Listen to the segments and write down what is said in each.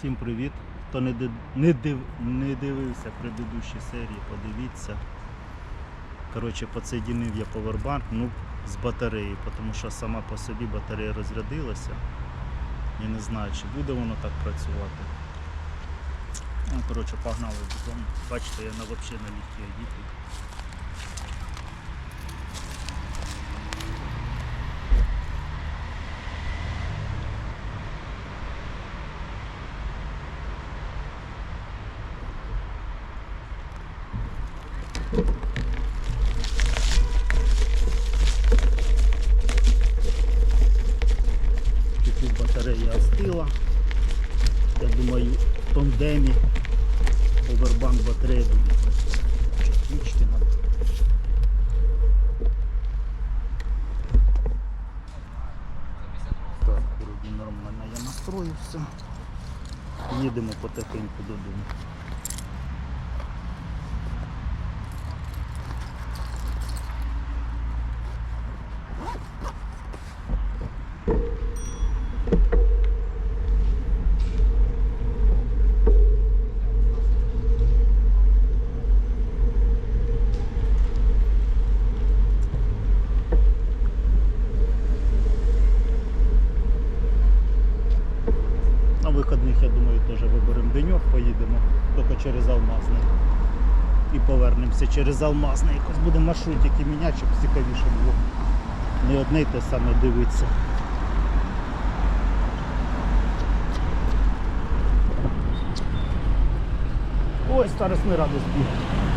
Всім привіт! Хто не, ди- не, див, не дивився предыдущі серії, подивіться. Коротше, підсоединив я повербанк ну, з батареї, тому що сама по собі батарея розрядилася. Я не знаю, чи буде воно так працювати. Ну, коротше, погнали додому. Бачите, я взагалі на ліфті одітий. Чуть-чуть батарея остила. Я думаю, в тандемі повербанк батареї ключки надо. Так, вроді нормально я настроївся. Їдемо потихеньку додому. На вихідних, я думаю, теж виберемо деньок, поїдемо, тільки через Алмазний. І повернемося через Алмазний. Якось буде маршрутики міняти, щоб цікавіше було. Не одне й те саме дивитися. Ой, старосний радость бігає.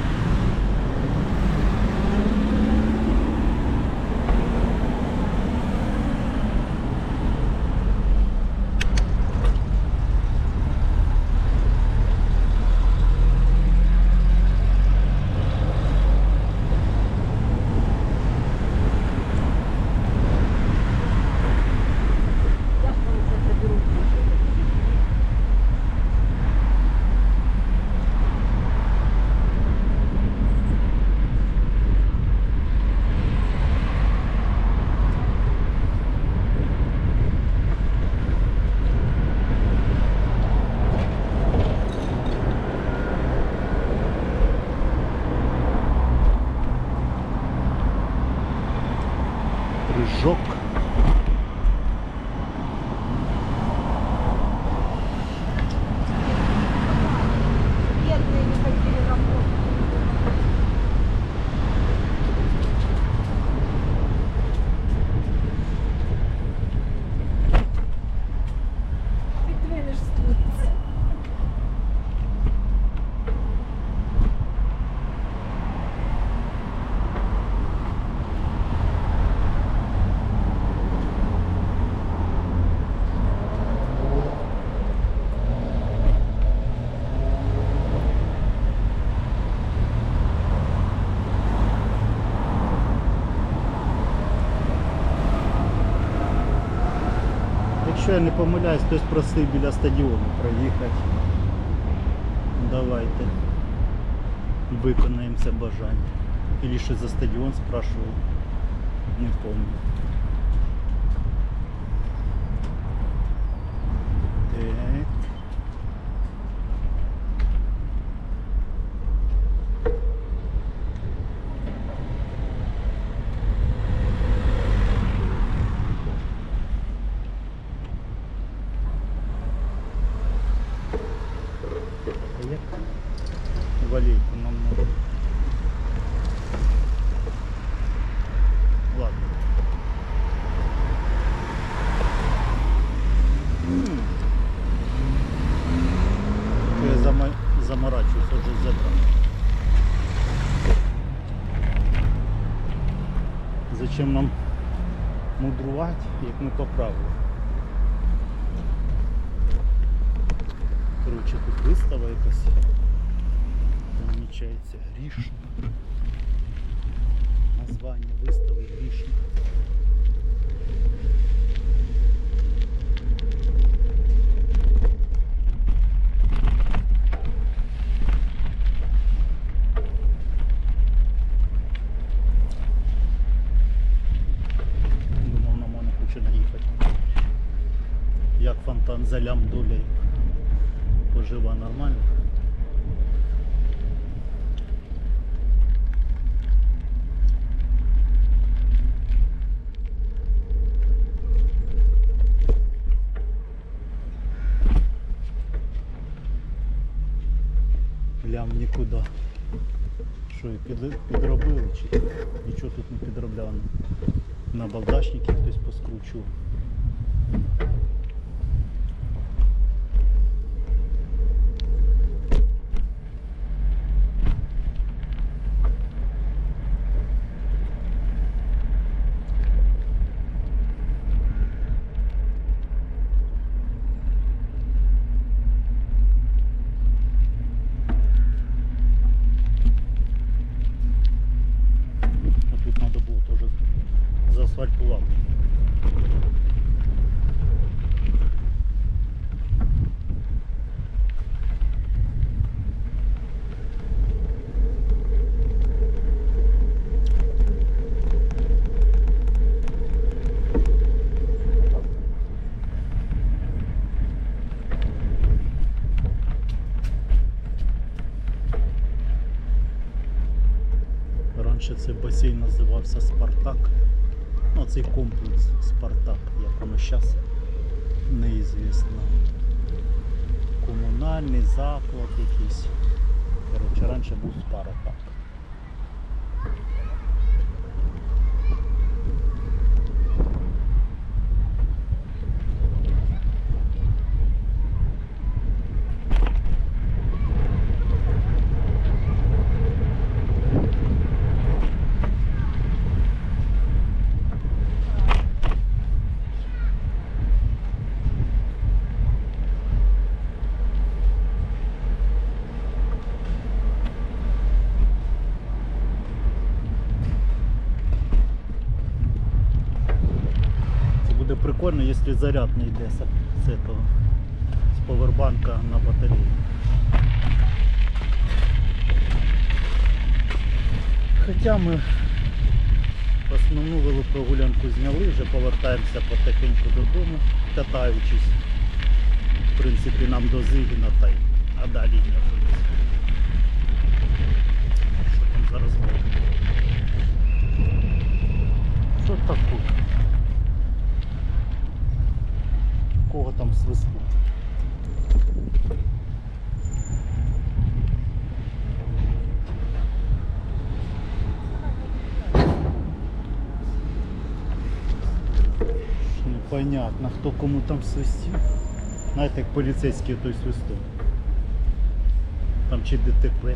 Я не помиляюсь, хтось просив біля стадіону проїхати. Давайте виконаємо це бажання. Или що за стадіон спрашивали. Не помню. Так. А як валейку нам надо? Ладно. М. Що Я зама... заморачуюсь вже забрав. Зачем нам мудрувати, як ми по правилу? Коротше, тут вистава якась. помічається грішна. Названня вистави грішна. За лям долею. пожива нормально. Лям нікуди. Що і під, підробили чи нічого тут не підробляно. На балдашники хтось поскручував. А тут треба було теж заасфальтувати. Раніше цей басейн називався Спартак. Ну, цей комплекс Спартак, як воно зараз, неізвісно. Комунальний заклад якийсь. Коротше, раніше був Спартак. Це буде прикольно, якщо заряд не йде з, этого, з повербанка на батарею. Хоча ми основну велопрогулянку зняли, вже повертаємося потихеньку додому, катаючись. В принципі, нам до Зигіна та й а далі не ходить. Що там зараз буде? Що таке? Там? Непонятно, хто кому там свистів. Знаєте, як поліцейський той свисток. Там чи ДТП.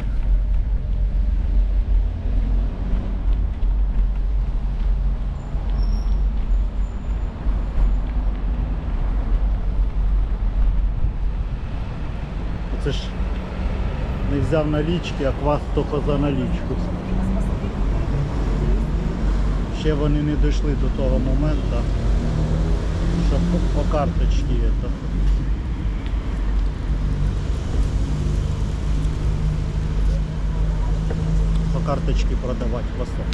Оце ж не взяв налічки, а квас тільки за налічку. Ще вони не дійшли до того моменту, що по, карточці это. По карточці продавати хвостом.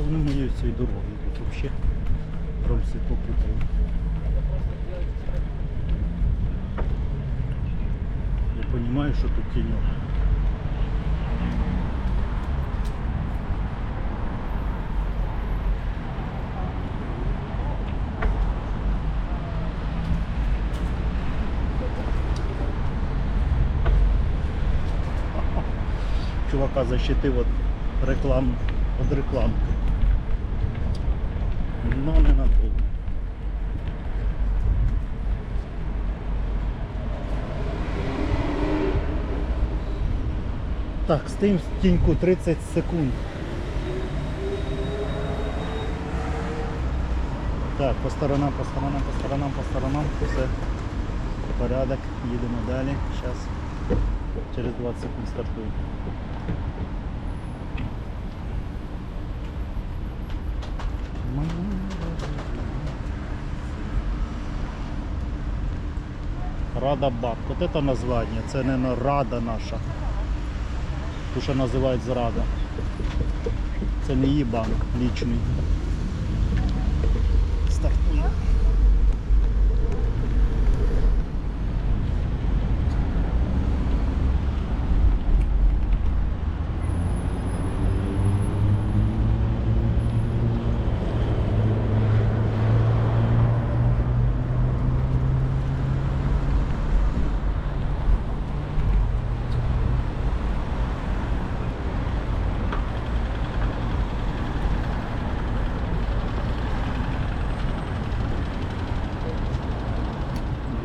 Що вони моєю цією дорогою йдуть взагалі? Ромси попутали. Я розумію, що тут тіньок. Чувака защитив від реклам, від рекламки. Ну не надовго. Так, стоїм в тіньку 30 секунд. Так, по сторонам, по сторонам, по сторонам, по сторонам. Все. Порядок. Їдемо далі. Зараз через 20 секунд стартуємо. Рада Баб. От це названня. Це не Рада наша. Ту, що називають зрада. Це не її банк лічний. Стартує.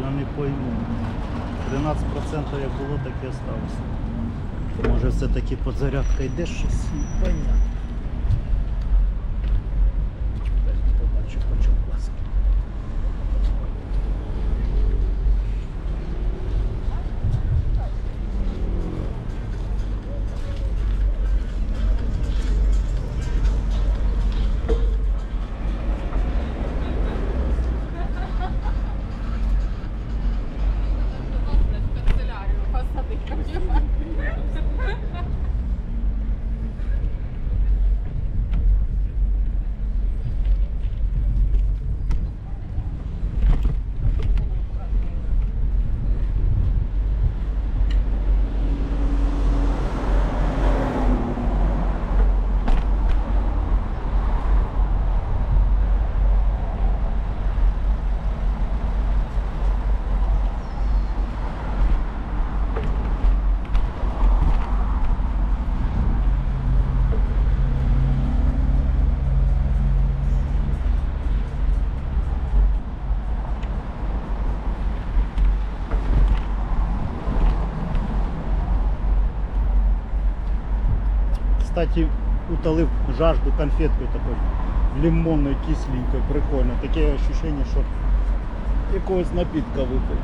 Я не пойму. 13% як було, так і осталося. Може все-таки подзарядка йде щось непонятно. Кстати, утолив жажду конфеткой такой лимонной кисленькой, прикольно. Ощущение, що якогось напитка випив.